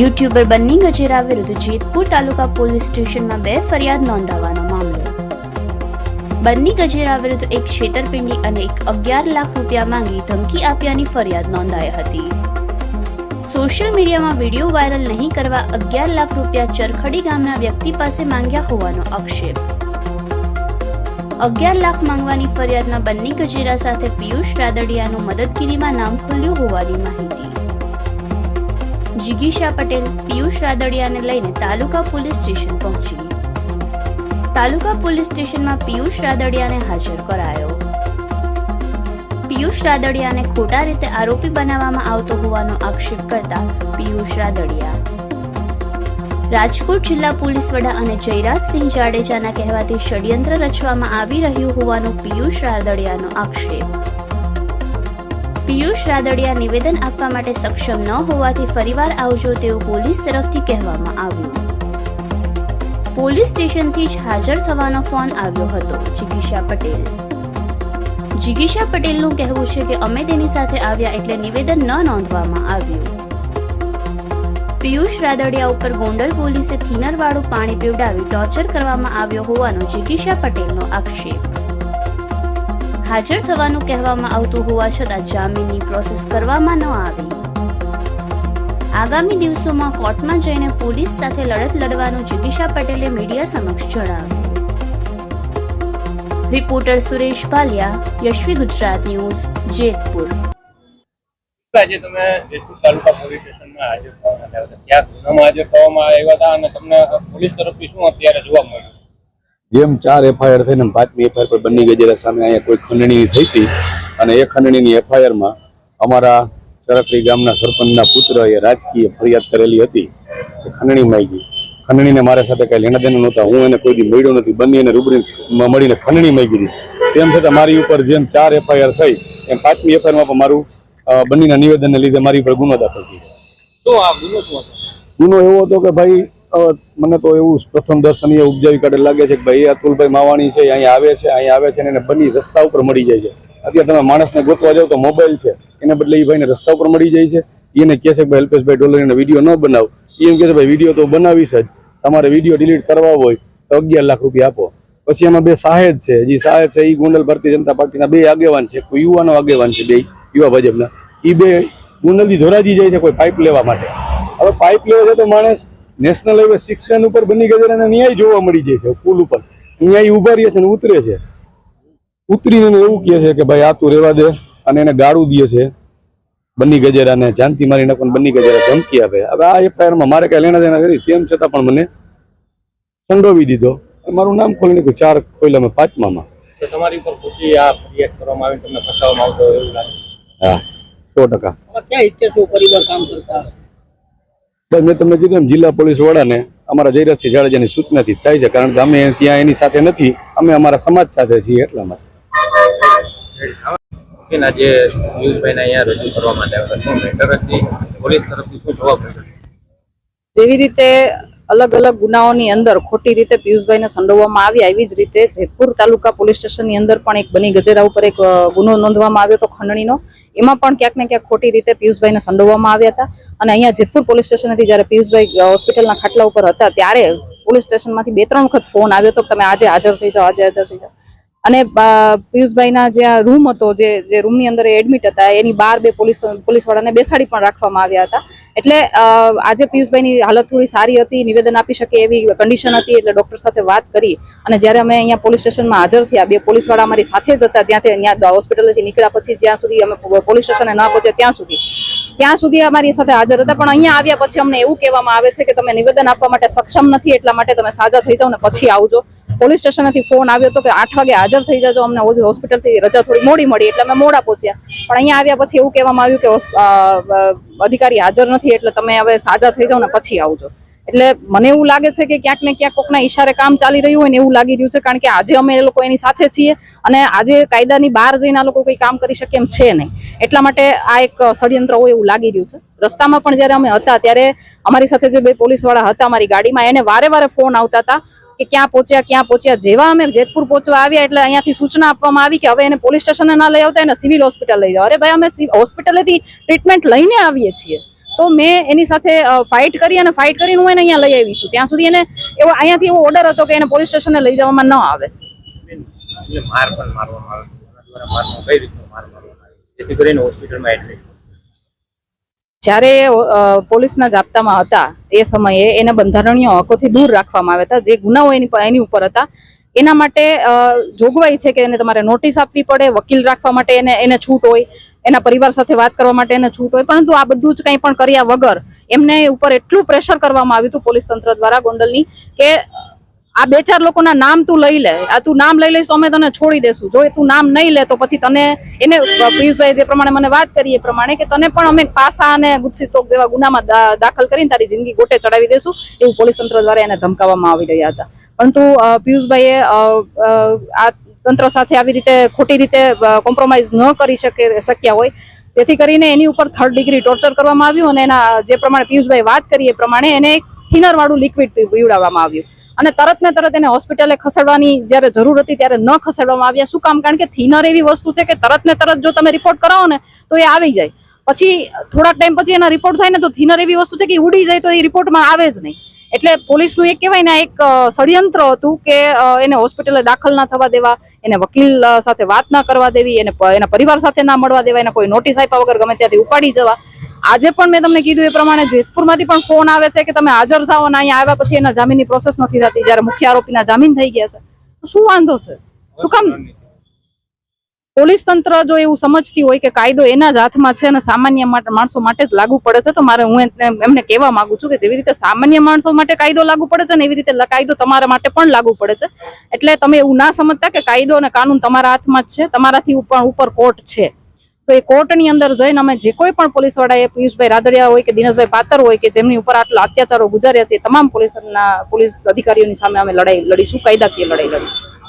YouTuber Banni Gajera વિરુદ્ધ જેતપુર તાલુકા police સ્ટેશનમાં બે ફરિયાદ નોંધાવવાનો મામલો. બન્ની ગજેરા વિરુદ્ધ એક છેતરપિંડી અને એક અગિયાર લાખ રૂપિયા માંગી ધમકી આપ્યાની ફરિયાદ નોંધાઈ હતી. સોશિયલ મીડિયામાં વીડિયો વાયરલ નહીં કરવા અગિયાર લાખ રૂપિયા ચરખડી ગામના વ્યક્તિ પાસે માંગ્યા હોવાનો આક્ષેપ. અગિયાર લાખ માંગવાની ફરિયાદમાં બન્ની ગજેરા સાથે પિયુષ રાદડિયાનું મદદગીરીમાં નામ ખુલ્યું હોવાની માહિતી. જિગીશા પટેલ, પિયુષ રાદડિયાને લઈને તાલુકા પોલીસ સ્ટેશન પહોંચી. તાલુકા પોલીસ સ્ટેશનમાં પિયુષ રાદડિયાને હાજર કરાયો. પિયુષ રાદડિયાને ખોટા રીતે આરોપી બનાવવામાં આવતો હોવાનો આક્ષેપ કરતા પિયુષ રાદડિયા. રાજકોટ જિલ્લા પોલીસ વડા અને જયરાજસિંહ જાડેજાના કહેવાથી ષડયંત્ર રચવામાં આવી રહ્યું હોવાનો પિયુષ રાદડિયાનો આક્ષેપ. પિયુષ રાદડિયા નિવેદન આપવા માટે સક્ષમ ન હોવાથી ફરીવાર આવજો તેવું પોલીસ તરફથી કહેવામાં આવ્યું. પોલીસ સ્ટેશનથી જ હાજર થવાનો ફોન આવ્યો હતો, જિગીશા પટેલ. જિગીશા પટેલનું કહેવું છે કે અમે તેની સાથે આવ્યા એટલે નિવેદન ન નોંધવામાં આવ્યું. પિયુષ રાદડિયા ઉપર ગોંડલ પોલીસે થીનરવાળું પાણી પીવડાવી ટોર્ચર કરવામાં આવ્યો હોવાનો જિગીશા પટેલનો આક્ષેપ. હાજર થવાનું કહેવામાં આવતું હોવા છતાં જામીનની પ્રોસેસ કરવામાં ન આવી. આગામી દિવસોમાં કોર્ટમાં જઈને પોલીસ સાથે લડત લડવાનું જિગીશા પટેલે મીડિયા સમક્ષ જણાવ્યું. Reporter Suresh Bhaliya, Yashvi Gujarat news, Jetpur. આજે તમે જેતપુર તાલુકા પોલીસ સ્ટેશનમાં હાજર થવાના. ક્યાં ગુનામાં હાજર થવામાં આવ્યા હતા અને તમને પોલીસ તરફથી શું અત્યારે જોવા મળ્યું? જેમ ચાર એફઆઈઆર થઈને પાંચમી એફઆઈઆર પર બંને ગજેરા સામે અહીંયા કોઈ ખંડણી થઈ હતી. અને એ ખંડણીની એફઆઈઆરમાં અમારા ચરકડી ગામના સરપંચના પુત્ર એ રાજકીય ફરિયાદ કરેલી હતી. એ ખંડણી માગી ખંડણીને મારા સાથે કાંઈ લેણા દેણા નહોતા. હું એને કોઈ દી મળ્યો નથી. બંને એને રૂબરી મળીને ખંડણી માંગી હતી. તેમ છતાં મારી ઉપર જેમ ચાર એફઆઈઆર થઈ એમ પાંચમી એફઆઈઆરમાં પણ મારું બંનેના નિવેદનને લીધે મારી ઉપર ગુનો દાખલ થયો. તો આ ગુનો ગુનો એવો હતો કે ભાઈ મને તો એવું પ્રથમ દર્શન એ ઉપજાવી કાઢે લાગે છે કે ભાઈ અતુલભાઈ માવાણી છે અહીંયા આવે છે અહીંયા આવે છે અને એને બની રસ્તા ઉપર મળી જાય છે. અત્યારે તમે માણસને ગોતવા જાવ તો મોબાઈલ છે, એને બદલે એ ભાઈને રસ્તા ઉપર મળી જાય છે. એને કહે છે કે ભાઈ, અલ્પેશભાઈ ડોલરીને વીડિયો ન બનાવ. એમ કહે છે, ભાઈ, વીડિયો તો બનાવીશ જ. તમારે વીડિયો ડિલીટ કરવા હોય તો અગિયાર લાખ રૂપિયા આપો. પછી એમાં બે સાહેદ છે. જે સાહેદ છે એ ગોંડલ ભારતીય જનતા પાર્ટીના બે આગેવાન છે. કોઈ યુવાનો આગેવાન છે બે યુવા ભાજપના. એ બે ગોંડલથી ધોરાજી જાય છે કોઈ પાઇપ લેવા માટે. હવે પાઇપ લેવા જાય તો માણસ નેશનલ હાઈવે સિક્સ ટેન ઉપર બની ગયેલા ન્યાય જોવા મળી જાય છે પુલ ઉપર. ન્યાય ઊભા રહીએ છે ને ઉતરે છે. ઉતરીને એવું કહે છે કે ભાઈ આ તું રેવા દે. અને એને ગાળું દે છે. બની ગજેરાને જાનથી મારી નાખવાનું બની ગજેરા ધમકી આપે. હવે આ એફઆઈઆરમાં મારે કાંઈ લેણા દેણા કરી. તેમ છતાં પણ મને સંડોવી દીધો. મારું નામ ખોલી નાખ્યું. ચાર ખોલ્યા મેં પાંચમામાં તમારી ઉપર ખોટી આ ફરિયાદ કરવામાં આવી તમને ફસાવવામાં આવતો એવું લાગે? હા સો ટકા. ક્યાં ઇતિહાસો પરિવાર કામ કરતા? બસ મેં તમને કીધું એમ જિલ્લા પોલીસ વડાને અમારા જયરાજસિંહ જાડેજાની સૂચનાથી થાય છે કારણ કે અમે ત્યાં એની સાથે નથી અમે અમારા સમાજ સાથે છીએ એટલા માટે. કે જે પિયુષભાઈને અહીંયા રજૂ કરવા માટે આવ્યા શું મેટર હતી? પોલીસ તરફથી શું જવાબ જેવી રીતે અલગ અલગ ગુનાઓની અંદર ખોટી રીતે પિયુષભાઈને સંડોવવામાં આવ્યા એવી જ રીતે જેતપુર તાલુકા પોલીસ સ્ટેશનની અંદર પણ એક બની ગજેરા ઉપર એક ગુનો નોંધવામાં આવ્યો હતો ખંડણીનો. એમાં પણ ક્યાંક ને ક્યાંક ખોટી રીતે પિયુષભાઈને સંડોવવામાં આવ્યા હતા. અને અહીંયા જેતપુર પોલીસ સ્ટેશનથી જ્યારે પિયુષભાઈ હોસ્પિટલના ખાટલા ઉપર હતા, ત્યારે પોલીસ સ્ટેશનમાંથી બે ત્રણ વખત ફોન આવ્યો હતો તમે આજે હાજર થઈ જાઓ, આજે હાજર થઈ જાઓ. અને પિયુષભાઈના જ્યાં રૂમ હતો, જે જે રૂમની અંદર એડમિટ હતા, એની બહાર બે પોલીસ, પોલીસવાળાને બેસાડી પણ રાખવામાં આવ્યા હતા. એટલે આજે પિયુષભાઈની હાલત થોડી સારી હતી, નિવેદન આપી શકે એવી કન્ડિશન હતી, એટલે ડોક્ટર સાથે વાત કરી. અને જ્યારે અમે અહીંયા પોલીસ સ્ટેશનમાં હાજર થયા, બે પોલીસવાળા અમારી સાથે જ હતા જ્યાંથી અહીંયા હોસ્પિટલથી નીકળ્યા પછી, જ્યાં સુધી અમે પોલીસ સ્ટેશને ન પહોંચ્યા, ત્યાં સુધી. ત્યાં સુધી અમારી સાથે હાજર હતા. પણ અહીંયા આવ્યા પછી અમને એવું કહેવામાં આવે છે કે તમે નિવેદન આપવા માટે સક્ષમ નથી, એટલા માટે તમે સાજા થઈ જાઓ ને પછી આવજો. પોલીસ સ્ટેશનથી ફોન આવ્યો હતો કે આઠ વાગે હાજર થઈ જાજો. અમને હોસ્પિટલથી રજા થોડી મોડી મળી, એટલે અમે મોડા પહોંચ્યા. પણ અહીંયા આવ્યા પછી એવું કહેવામાં આવ્યું કે અધિકારી હાજર નથી, એટલે તમે હવે સાજા થઈ જાઓ ને પછી આવજો. એટલે મને એવું લાગે છે કે ક્યાંક ને ક્યાંક કોકના ઈશારે કામ ચાલી રહ્યું હોય ને એવું લાગી રહ્યું છે, કારણ કે આજે અમે એ લોકો એની સાથે છીએ અને આજે કાયદાની બહાર જઈને આ લોકો કોઈ કામ કરી શકે એમ છે નહીં. એટલા માટે આ એક ષડયંત્ર હોય એવું લાગી રહ્યું છે. રસ્તામાં પણ જ્યારે અમે હતા ત્યારે અમારી સાથે જે બે પોલીસવાળા હતા અમારી ગાડીમાં, એને વારે વારે ફોન આવતા હતા કે ક્યાં પહોંચ્યા ક્યાં પહોંચ્યા. જેવા અમે જેતપુર પહોંચવા આવ્યા એટલે અહીંયાથી સૂચના આપવામાં આવી કે હવે એને પોલીસ સ્ટેશને ના લઈ આવતા, એને સિવિલ હોસ્પિટલ લઈ જાઓ. અરે ભાઈ, અમે હોસ્પિટલેથી ટ્રીટમેન્ટ લઈને આવીએ છીએ. તો મેં એની સાથે ફાઇટ કરી અને ફાઇટ કરીને હું એને અહીંયા લઈ આવી છું. ત્યાં સુધી એને એવો અહીંયાથી એવો ઓર્ડર હતો કે એને પોલીસ સ્ટેશને લઈ જવામાં ન આવે. માર પણ મારવામાં આવે. છે એના દ્વારા મારવામાં કઈ રીતનો માર મારવામાં આવે? જેથી કરીને હોસ્પિટલમાં એડમિટ જ્યારે પોલીસના જાપ્તામાં હતા એ સમયે એને બંધારણીય હકોથી દૂર રાખવામાં આવ્યા હતા. જે ગુનાઓ એની એની ઉપર હતા એના માટે જોગવાઈ છે કે એને તમારે નોટિસ આપવી પડે, વકીલ રાખવા માટે એને એને છૂટ હોય, એના પરિવાર સાથે વાત કરવા માટે એને છૂટ હોય. પરંતુ આ બધું જ કંઈ પણ કર્યા વગર એમને ઉપર એટલું પ્રેશર કરવામાં આવ્યું હતું પોલીસ તંત્ર દ્વારા ગોંડલની કે આ બે ચાર લોકોના નામ તું લઈ લે. આ તું નામ લઈ લઈશ તો અમે તને છોડી દેશું. જો તું નામ નહીં લે તો પછી તને એને, પિયુષભાઈ જે પ્રમાણે મને વાત કરી એ પ્રમાણે કે તને પણ અમે પાસા અને ગુસ્સી ટોક જેવા ગુનામાં દાખલ કરીને તારી જિંદગી ગોટે ચડાવી દેશું એવું પોલીસ તંત્ર દ્વારા એને ધમકાવવામાં આવી રહ્યા હતા. પરંતુ પિયુષભાઈએ આ તંત્ર સાથે આવી રીતે ખોટી રીતે કોમ્પ્રોમાઇઝ ન કરી શકે, શક્યા હોય. જેથી કરીને એની ઉપર થર્ડ ડિગ્રી ટોર્ચર કરવામાં આવ્યું અને એના જે પ્રમાણે પિયુષભાઈ વાત કરી એ પ્રમાણે એને એક થિનરવાળું લિક્વિડ પીવડાવવામાં આવ્યું. અને તરત ને તરત એને હોસ્પિટલે ખસેડવાની જ્યારે જરૂર હતી ત્યારે ન ખસેડવામાં આવ્યા. શું કામ? કારણ કે થિનર એવી વસ્તુ છે કે તરત ને તરત જો તમે રિપોર્ટ કરાવો ને તો એ આવી જાય. પછી થોડાક ટાઈમ પછી એના રિપોર્ટ થાય ને તો થિનર એવી વસ્તુ છે કે ઉડી જાય તો એ રિપોર્ટમાં આવે જ નહીં. એટલે પોલીસનું એક કહેવાય ને એક ષડયંત્ર હતું કે એને હોસ્પિટલે દાખલ ના થવા દેવા, એને વકીલ સાથે વાત ના કરવા દેવી, એને એના પરિવાર સાથે ના મળવા દેવા, એને કોઈ નોટિસ આપ્યા વગર ગમે ત્યાંથી ઉપાડી જવા. આજે પણ મેં તમને કીધું એ પ્રમાણે જેતપુરમાંથી પણ ફોન આવે છે કે તમે હાજર થાઓ અને અહીંયા આવ્યા પછી એના જામીનની પ્રોસેસ નથી થતી. જ્યારે મુખ્ય આરોપીના જામીન થઈ ગયા છે. શું વાંધો છે? શું કામ? પોલીસ તંત્ર જો એવું સમજતી હોય કે કાયદો એના જ હાથમાં છે અને સામાન્ય માણસો માટે જ લાગુ પડે છે, તો મારે હું એમને કહેવા માંગુ છું કે જેવી રીતે સામાન્ય માણસો માટે કાયદો લાગુ પડે છે ને એવી રીતે કાયદો તમારા માટે પણ લાગુ પડે છે. એટલે તમે એવું ના સમજતા કે કાયદો અને કાનૂન તમારા હાથમાં જ છે, તમારાથી ઉપર ઉપર કોર્ટ છે. તો એ કોર્ટની અંદર જઈને અમે જે કોઈ પણ પોલીસ વાળાએ પિયુષભાઈ રાદડિયા હોય કે દિનેશભાઈ પાતર હોય કે જેમની ઉપર આટલા અત્યાચારો ગુજાર્યા છે તમામ પોલીસના, પોલીસ અધિકારીઓની સામે અમે લડાઈ લડીશું, કાયદાકીય લડાઈ લડીશું.